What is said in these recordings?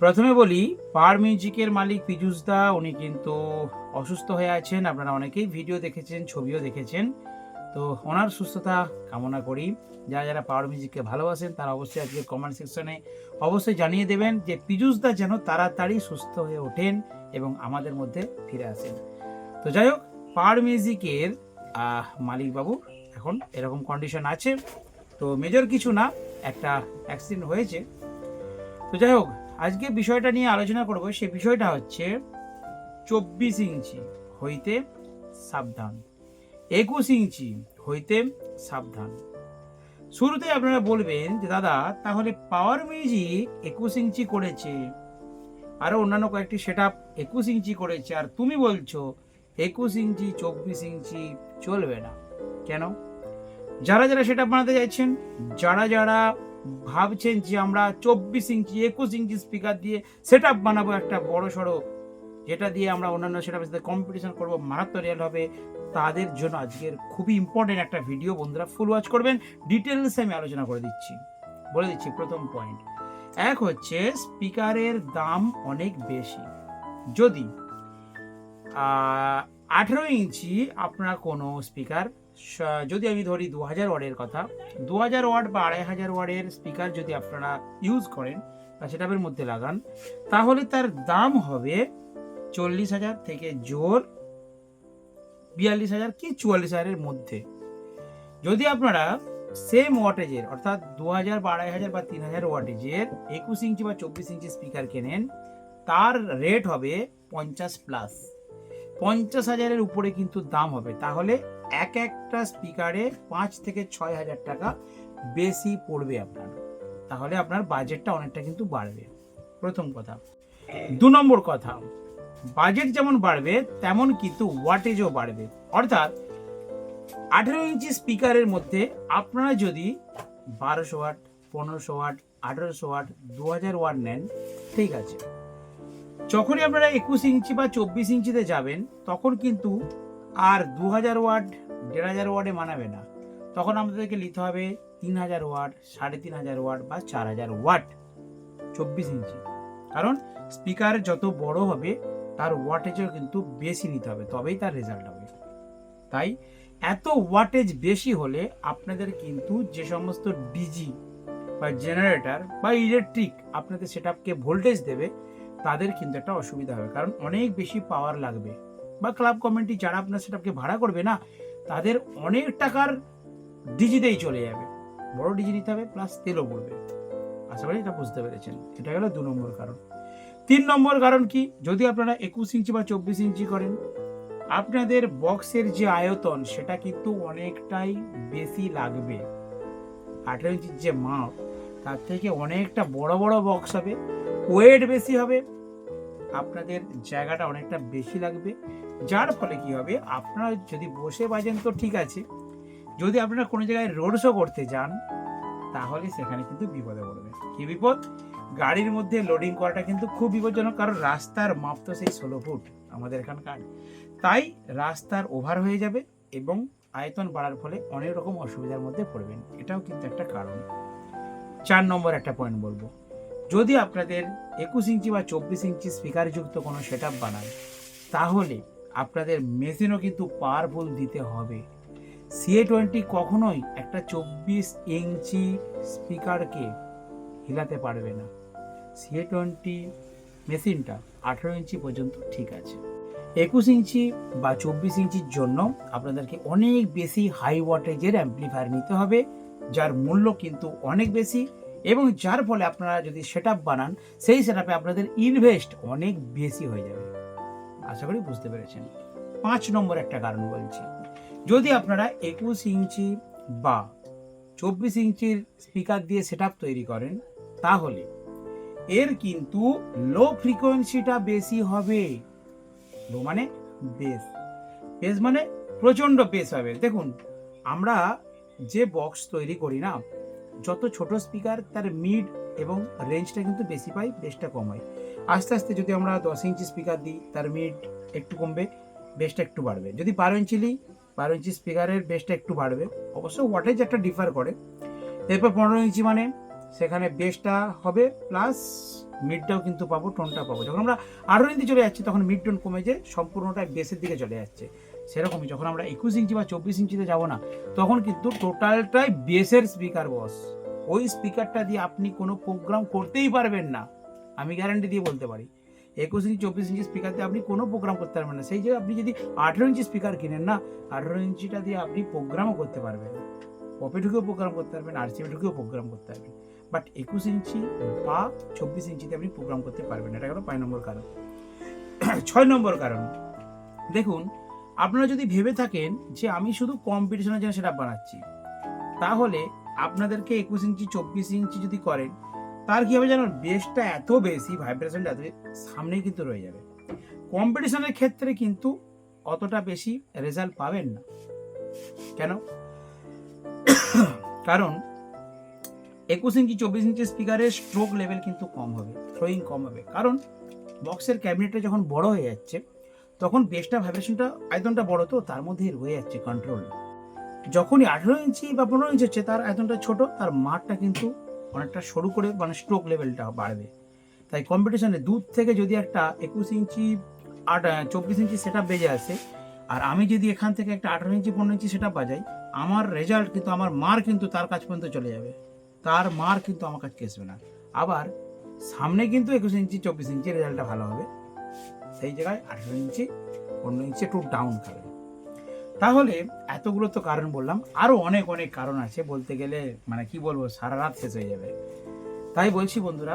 প্রথমে বলি পার মিউজিকের মালিক পীযুষ দা, উনি কিন্তু অসুস্থ হয়ে আছেন। আপনারা অনেকেই ভিডিও দেখেছেন, ছবিও দেখেছেন। তো ওনার সুস্থতা কামনা করি। যারা যারা পাওয়ার মিউজিককে ভালোবাসেন, তারা অবশ্যই আজকে কমেন্ট সেকশনে অবশ্যই জানিয়ে দেবেন যে পীযুষ দা যেন তাড়াতাড়ি সুস্থ হয়ে ওঠেন এবং আমাদের মধ্যে ফিরে আসেন। তো যাই হোক, পাওয়ার মিউজিকের মালিকবাবু এখন এরকম কন্ডিশন আছে। তো মেজর কিছু না, একটা অ্যাক্সিডেন্ট হয়েছে। তো যাই হোক আজকে বিষয়টা নিয়ে আলোচনা করব, সে বিষয়টা হচ্ছে চব্বিশ ইঞ্চি হইতে সাবধান, একুশ ইঞ্চি হইতে সাবধান। শুরুতে আপনারা বলবেন যে, দাদা, তাহলে পাওয়ার মিউজিক একুশ ইঞ্চি করেছে আরও অন্যান্য কয়েকটি সেট আপ একুশ ইঞ্চি করেছে, আর তুমি বলছো একুশ ইঞ্চি, চব্বিশ ইঞ্চি চলবে না। কেন? যারা যারা সেটা বানাতে চাইছেন, যারা যারা ভাবছেন যে আমরা চব্বিশ ইঞ্চি, একুশ ইঞ্চি স্পিকার দিয়ে সেট বানাবো একটা বড় সড়ো, যেটা দিয়ে আমরা অন্যান্য সেট সাথে কম্পিটিশন করব, মারাত্মক রিয়াল হবে। তাদের জন্য আজকের খুবই ইম্পর্টেন্ট একটা ভিডিও বন্ধুরা ফুল ওয়াচ করবেন। ডিটেলসে আমি আলোচনা করে দিচ্ছি। বলে দিচ্ছি প্রথম পয়েন্ট এক হচ্ছে স্পিকারের দাম অনেক বেশি। যদি আঠেরো ইঞ্চি আপনার কোনো স্পিকার যদি আমি ধরি দু হাজার ওয়ার্ডের কথা, দু হাজার ওয়ার্ড বা আড়াই হাজার ওয়ার্ডের স্পিকার যদি আপনারা ইউজ করেন বা সেটাপের মধ্যে লাগান, তাহলে তার দাম হবে চল্লিশ হাজার থেকে জোর বিয়াল্লিশ হাজার কি চুয়াল্লিশ হাজারের মধ্যে। যদি আপনারা সেম ওয়াটেজের অর্থাৎ দু হাজার বা আড়াই হাজার বা তিন হাজার ওয়াটেজের একুশ ইঞ্চি বা চব্বিশ ইঞ্চি স্পিকার কেনেন, তার রেট হবে পঞ্চাশ প্লাস পঞ্চাশ হাজারের উপরে কিন্তু দাম হবে। তাহলে এক একটা স্পিকারে পাঁচ থেকে ছয় হাজার টাকা বেশি পড়বে আপনার। তাহলে আপনার বাজেটটা অনেকটা কিন্তু বাড়বে। প্রথম কথা। দু নম্বর কথা। বাজেট যেমন বাড়বে, তেমন কিন্তু ওয়াটেজও বাড়বে। অর্থাৎ আঠেরো ইঞ্চি স্পিকারের মধ্যে আপনারা যদি বারোশো ওয়াট, পনেরোশো ওয়াট, আঠেরোশো ওয়াট, দু হাজার ওয়াট নেন, ঠিক আছে। যখনই আপনারা একুশ ইঞ্চি বা চব্বিশ ইঞ্চিতে যাবেন, তখন কিন্তু আর দু হাজার ওয়াট দেড় হাজার ওয়াটে মানাবে না। তখন আমাদেরকে নিতে হবে তিন হাজার ওয়াট, সাড়ে তিন হাজার ওয়াট বা চার হাজার ওয়াট চব্বিশ ইঞ্চি। কারণ স্পিকার যত বড় হবে, তার ওয়াটেজও কিন্তু বেশি নিতে হবে, তবেই তার রেজাল্ট হবে। তাই এত ওয়াটেজ বেশি হলে আপনাদের কিন্তু যে সমস্ত ডিজি বা জেনারেটর বা ইলেকট্রিক আপনাদের সেট আপকে ভোল্টেজ দেবে তাদের কিন্তু একটা অসুবিধা হবে। কারণ অনেক বেশি পাওয়ার লাগবে। বা ক্লাব কমিটি যারা আপনার সেটাকে ভাড়া করবে না, তাদের অনেক টাকার ডিজিতেই চলে যাবে। বড় ডিজি নিতে হবে প্লাস তেলও পড়বে। আশা করি এটা বুঝতে পেরেছেন। এটা গেল দু নম্বর কারণ। তিন নম্বর কারণ কি? যদি আপনারা একুশ ইঞ্চি বা চব্বিশ ইঞ্চি করেন, আপনাদের বক্সের যে আয়তন, সেটা কিন্তু অনেকটাই বেশি লাগবে। আঠেরো ইঞ্চির যে মাপ, তার থেকে অনেকটা বড় বড় বক্স হবে। ওয়েট বেশি হবে, আপনাদের জায়গাটা অনেকটা বেশি লাগবে। যার ফলে কি হবে, আপনারা যদি বসে বাজেন তো ঠিক আছে, যদি আপনারা কোনো জায়গায় রোড শো করতে যান, তাহলে সেখানে কিন্তু বিপদে পড়বে। কি বিপদ? গাড়ির মধ্যে লোডিং করাটা কিন্তু খুব বিপজ্জনক, কারণ রাস্তার মাপ তো সেই ষোলো ফুট আমাদের এখানকার। তাই রাস্তার ওভার হয়ে যাবে এবং আয়তন বাড়ার ফলে অনেক রকম অসুবিধার মধ্যে পড়বেন। এটাও কিন্তু একটা কারণ। চার নম্বর একটা পয়েন্ট বলব। যদি আপনাদের একুশ ইঞ্চি বা চব্বিশ ইঞ্চি স্পিকারযুক্ত কোনো সেট আপ বানান, তাহলে আপনাদের মেশিনও কিন্তু পাওয়ারফুল দিতে হবে। সিএ টোয়েন্টি কখনোই একটা চব্বিশ ইঞ্চি স্পিকারকে হিলাতে পারবে না। সিএ টোয়েন্টি মেশিনটা আঠেরো ইঞ্চি পর্যন্ত ঠিক আছে। একুশ ইঞ্চি বা চব্বিশ ইঞ্চির জন্য আপনাদেরকে অনেক বেশি হাই ওয়াটেজের অ্যাম্পলিফায়ার নিতে হবে, যার মূল্য কিন্তু অনেক বেশি। এবং যার ফলে আপনারা যদি সেট বানান, সেই সেট আপনাদের ইনভেস্ট অনেক বেশি হয়ে যাবে। আশা করি বুঝতে পেরেছেন। পাঁচ নম্বর একটা কারণ বলছি। যদি আপনারা একুশ ইঞ্চি বা চব্বিশ ইঞ্চির স্পিকার দিয়ে সেট তৈরি করেন, তাহলে এর কিন্তু লো ফ্রিকোয়েন্সিটা বেশি হবে। লো মানে বেস বেস মানে প্রচণ্ড বেস হবে। দেখুন, আমরা যে বক্স তৈরি করি না যত ছোট স্পিকার তার মিড এবং রেঞ্জটা কিন্তু বেশি পাই বেসটা কম হয়। আস্তে আস্তে যদি আমরা দশ ইঞ্চি স্পিকার দিই, তার মিড একটু কমবে বেসটা একটু বাড়বে। যদি বারো ইঞ্চি নিই, বারো ইঞ্চি স্পিকারের বেসটা একটু বাড়বে। অবশ্য ওয়াটেজ একটা ডিফার করে। এরপর পনেরো ইঞ্চি মানে সেখানে বেসটা হবে প্লাস মিডটাও কিন্তু পাবো টোনটা পাবো। যখন আমরা আঠেরো ইঞ্চি চলে যাচ্ছি, তখন মিড টোন কমে যে সম্পূর্ণটা বেসের দিকে চলে যাচ্ছে। সেরকমই যখন আমরা একুশ ইঞ্চি বা চব্বিশ ইঞ্চিতে যাব না, তখন কিন্তু টোটালটাই বেসের স্পিকার বস ওই স্পিকারটা দিয়ে আপনি কোনো প্রোগ্রাম করতেই পারবেন না। আমি গ্যারান্টি দিয়ে বলতে পারি। একুশ ইঞ্চি, চব্বিশ ইঞ্চি স্পিকার দিয়ে আপনি কোনো প্রোগ্রাম করতে পারবেন না। সেই জায়গায় আপনি যদি আঠেরো ইঞ্চি স্পিকার কিনেন না, আঠেরো ইঞ্চিটা দিয়ে আপনি প্রোগ্রামও করতে পারবেন। পপে ঢুকেও প্রোগ্রাম করতে পারবেন আর আরসিবি ঢুকেও প্রোগ্রাম করতে পারবেন। বাট একুশ ইঞ্চি বা চব্বিশ ইঞ্চিতে আপনি প্রোগ্রাম করতে পারবেন এটা হলো পাঁচ নম্বর কারণ। ছয় নম্বর কারণ। দেখুন আপনারা যদি ভেবে থাকেন যে আমি শুধু কম্পিটিশনের জন্য সেটা বানাচ্ছি, তাহলে আপনাদেরকে একুশ ইঞ্চি, চব্বিশ ইঞ্চি যদি করেন, তার কি হবে জানেন? বেসটা এত বেশি ভাইব্রেশনটা এত সামনেই কিন্তু রয়ে যাবে। কম্পিটিশনের ক্ষেত্রে কিন্তু অতটা বেশি রেজাল্ট পাবেন না। কেন? কারণ একুশ ইঞ্চি, চব্বিশ ইঞ্চি স্পিকারের স্ট্রোক লেভেল কিন্তু কম হবে থ্রোয়িং কম হবে। কারণ বক্সের ক্যাবিনেটটা যখন বড় হয়ে যাচ্ছে তখন বেসটা ভাইব্রেশনটা আয়তনটা বড় তো, তার মধ্যেই রয়ে যাচ্ছে কন্ট্রোল যখনই আঠেরো ইঞ্চি বা পনেরো ইঞ্চি হচ্ছে, তার আয়তনটা ছোট, তার মাঠটা কিন্তু অনেকটা সরু করে মানে স্ট্রোক লেভেলটা বাড়বে। তাই কম্পিটিশনে দূর থেকে যদি একটা একুশ ইঞ্চি, আট চব্বিশ ইঞ্চি সেট বেজে আসে, আর আমি যদি এখান থেকে একটা আঠেরো ইঞ্চি, পনেরো ইঞ্চি সেট বাজাই, আমার রেজাল্ট কিন্তু, আমার মার কিন্তু তার কাছ পর্যন্ত চলে যাবে। তার মার কিন্তু আমার কাছে আসবে না। আবার সামনে কিন্তু একুশ ইঞ্চি, চব্বিশ ইঞ্চি রেজাল্টটা ভালো হবে। সেই জায়গায় আঠেরো ইঞ্চি, পনেরো ইঞ্চি একটু ডাউন খাবে তাহলে এতগুলো তো কারণ বললাম আরও অনেক অনেক কারণ আছে বলতে গেলে মানে কি বলব, সারা রাত শেষ হয়ে যাবে। তাই বলছি বন্ধুরা,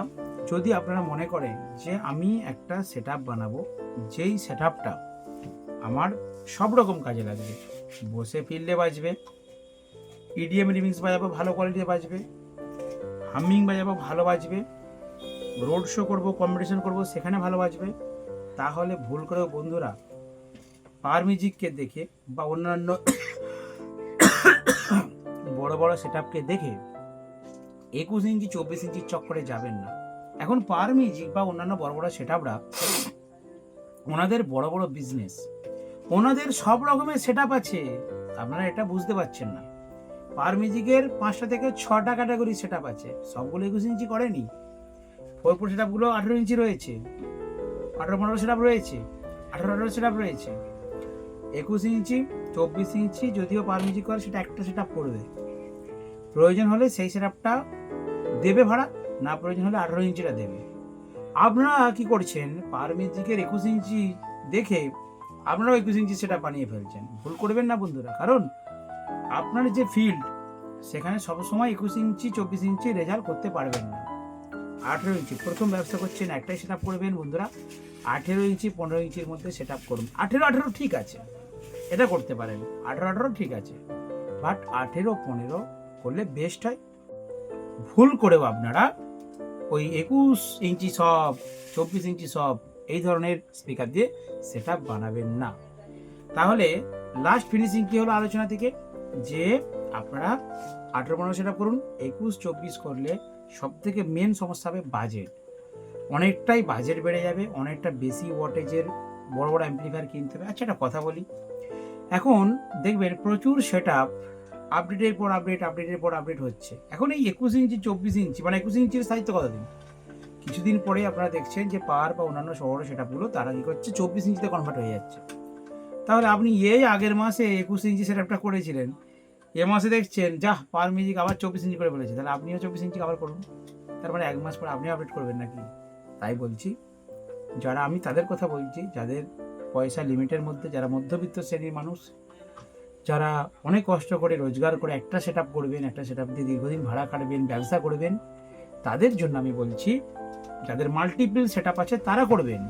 যদি আপনারা মনে করেন যে আমি একটা সেট বানাবো, যেই সেট আমার সব রকম কাজে লাগবে, বসে ফিরলে বাজবে ইডিএম রিমিক্স বাজাবো, ভালো কোয়ালিটিতে বাজবে হামিং বাজাবো, ভালো বাজবে রোড শো করব কম্পিটিশন করব, সেখানে ভালো বাজবে। তাহলে ভুল করেও বন্ধুরা পার মিউজিককে দেখে বা অন্যান্য বড় বড় সেট দেখে একুশ ইঞ্চি, চব্বিশ ইঞ্চির চক্করে যাবেন না। এখন পার মিউজিক বা অন্যান্য বড় বড় সেট ওনাদের বড় বড় বিজনেস ওনাদের সব রকমের সেট আছে। আপনারা এটা বুঝতে পারছেন না। পার মিউজিকের পাঁচটা থেকে ছটা ক্যাটাগরি সেট আছে। সবগুলো একুশ ইঞ্চি করেনি। ফোর ফোর সেট আপগুলো আঠেরো ইঞ্চি রয়েছে। আঠারো পনেরো সেট রয়েছে। আঠারো আঠারো সেট রয়েছে। একুশ ইঞ্চি, চব্বিশ ইঞ্চি যদিও পার মিউজিক করে সেটা একটা সেট করবে। প্রয়োজন হলে সেই সেট দেবে ভাড়া, না প্রয়োজন হলে আঠারো ইঞ্চিটা দেবে। আপনারা কি করছেন? পার মিউজিকের একুশ ইঞ্চি দেখে আপনারাও একুশ ইঞ্চি সেটা বানিয়ে ফেলছেন। ভুল করবেন না বন্ধুরা, কারণ আপনার যে ফিল্ড সেখানে সবসময় একুশ ইঞ্চি, চব্বিশ ইঞ্চি রেজাল্ট করতে পারবেন না। আঠেরো ইঞ্চি। প্রথম ব্যবসা করছেন একটাই সেট করবেন বন্ধুরা। আঠেরো ইঞ্চি, পনেরো ইঞ্চির মধ্যে সেট করুন। আঠেরো আঠেরো ঠিক আছে। এটা করতে পারেন। আঠেরো আঠেরো ঠিক আছে। বাট আঠেরো, পনেরো করলে বেস্ট হয়। ভুল করেও আপনারা ওই একুশ ইঞ্চি সব, চব্বিশ ইঞ্চি সব এই ধরনের স্পিকার দিয়ে সেট বানাবেন না। তাহলে লাস্ট ফিনিশিং কী হলো আলোচনা থেকে? যে আপনারা আঠেরো, পনেরো সেট করুন, একুশ, চব্বিশ করলে সব থেকে মেন সমস্যা হবে বাজেট অনেকটাই বাজেট বেড়ে যাবে, অনেকটা বেশি ওয়াটেজের বড় বড় অ্যাম্পলিফায়ার কিনতে হবে। আচ্ছা একটা কথা বলি। এখন দেখবেন প্রচুর সেট আপ আপডেটের পর আপডেট আপডেটের পর আপডেট হচ্ছে। এখন এই একুশ ইঞ্চি, চব্বিশ ইঞ্চি মানে একুশ ইঞ্চির সাইজ তো কতদিন? কিছুদিন পরে আপনারা দেখছেন যে পাওয়ার বা অন্যান্য শহর সেট আপগুলো তারা কি করছে, চব্বিশ ইঞ্চিতে কনভার্ট হয়ে যাচ্ছে। তাহলে আপনি এই আগের মাসে একুশ ইঞ্চি সেট আপটা করেছিলেন এ মাসে দেখছেন, যা, পার মিউজিক আবার চব্বিশ ইঞ্চি করে বলেছে। তাহলে আপনিও চব্বিশ ইঞ্চি আবার করুন। তার মানে এক মাস পর আপনিও আপডেট করবেন নাকি? তাই বলছি, যারা আমি তাদের কথা বলছি, যাদের পয়সা লিমিটের মধ্যে, যারা মধ্যবিত্ত শ্রেণির মানুষ, যারা অনেক কষ্ট করে, রোজগার করে একটা সেট করবেন, একটা সেট আপ দিয়ে দীর্ঘদিন ভাড়া কাটবেন, ব্যবসা করবেন, তাদের জন্য আমি বলছি, যাদের মাল্টিপল সেট আছে, তারা করবেন।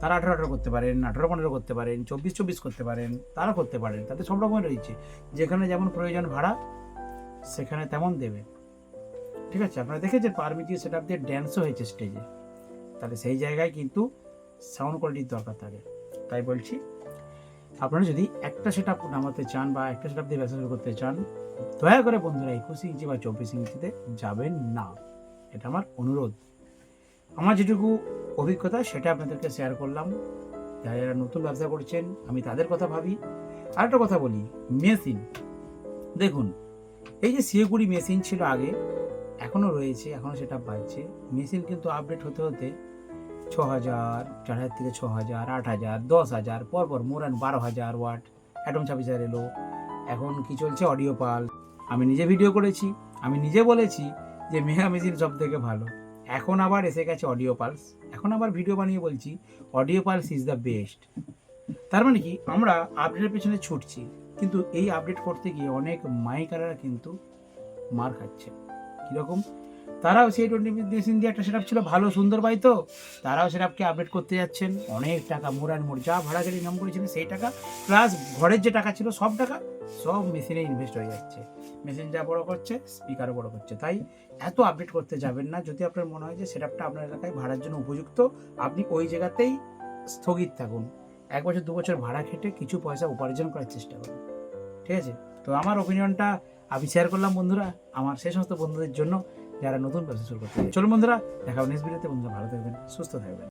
তারা আঠারো আঠারো করতে পারেন, আঠারো পনেরো করতে পারেন, চব্বিশ চব্বিশ করতে পারেন, তারা করতে পারেন তাদের সব রকমের রয়েছে। যেখানে যেমন প্রয়োজন ভাড়া, সেখানে তেমন দেবে। ঠিক আছে? আপনারা দেখেছেন পারমিটিভ সেট আপ দিয়ে ড্যান্সও হয়েছে স্টেজে তাহলে সেই জায়গায় কিন্তু সাউন্ড কোয়ালিটির দরকার থাকে। তাই বলছি, আপনারা যদি একটা সেট আপ নামাতে চান বা একটা সেট আপ দিয়ে ব্যবসা করতে চান, দয়া করে বন্ধুরা একুশ ইঞ্চি বা চব্বিশ ইঞ্চিতে যাবেন না। এটা আমার অনুরোধ। আমার যেটুকু অভিজ্ঞতা সেটা আপনাদেরকে শেয়ার করলাম। যারা যারা নতুন ব্যবসা করছেন, আমি তাদের কথা ভাবি। আর একটা কথা বলি, মেশিন। দেখুন, এই যে সিএকুড়ি মেশিন ছিল আগে এখনও রয়েছে এখনও সেটা বাজছে মেশিন কিন্তু আপডেট হতে হতে ছ হাজার চার হাজার থেকে ছ হাজার আট হাজার দশ হাজার পরপর মোরান বারো হাজার ওয়াট অ্যাটম হাজার এলো। এখন কি চলছে? অডিও পাল আমি নিজে ভিডিও করেছি। আমি নিজে বলেছি যে মেগা মেশিন সব থেকে ভালো। এখন আবার এসে গেছে অডিও পালস এখন আবার ভিডিও বানিয়ে বলছি audio pulse is the best তার মানে কি, আমরা আপডেটের পেছনে ছুটছি, কিন্তু এই আপডেট করতে গিয়ে অনেক মাইকাররা কিন্তু মার খাচ্ছে। কীরকম? তারাও সেই টোয়েন্টি মেশিন দিয়ে একটা সেটআপ ছিল, ভালো সুন্দর পাই তো। তারাও সেটআপকে আপডেট করতে যাচ্ছেন, অনেক টাকা মোড়ান মোড়, যা ভাড়া গাড়ি ইনকাম করেছিলেন সেই টাকা প্লাস ঘরের যে টাকা ছিল, সব টাকা, সব মেশিনে ইনভেস্ট হয়ে যাচ্ছে। যা বড় করছে স্পিকারও বড় করছে। তাই এত আপডেট করতে যাবেন না। যদি আপনার মনে হয় যে সেটআপটা আপনার এলাকায় ভাড়ার জন্য উপযুক্ত, আপনি ওই জায়গাতেই স্থগিত থাকুন। এক বছর, দু বছর ভাড়া খেটে কিছু পয়সা উপার্জন করার চেষ্টা করুন। ঠিক আছে? তো আমার ওপিনিয়নটা আমি শেয়ার করলাম বন্ধুরা, আমার সেই সমস্ত বন্ধুদের জন্য যারা নতুন ব্যবসা শুরু করতে। চলুন বন্ধুরা, দেখা নেক্সট ভিডিওতে বন্ধুরা, ভালো থাকবেন, সুস্থ থাকবেন।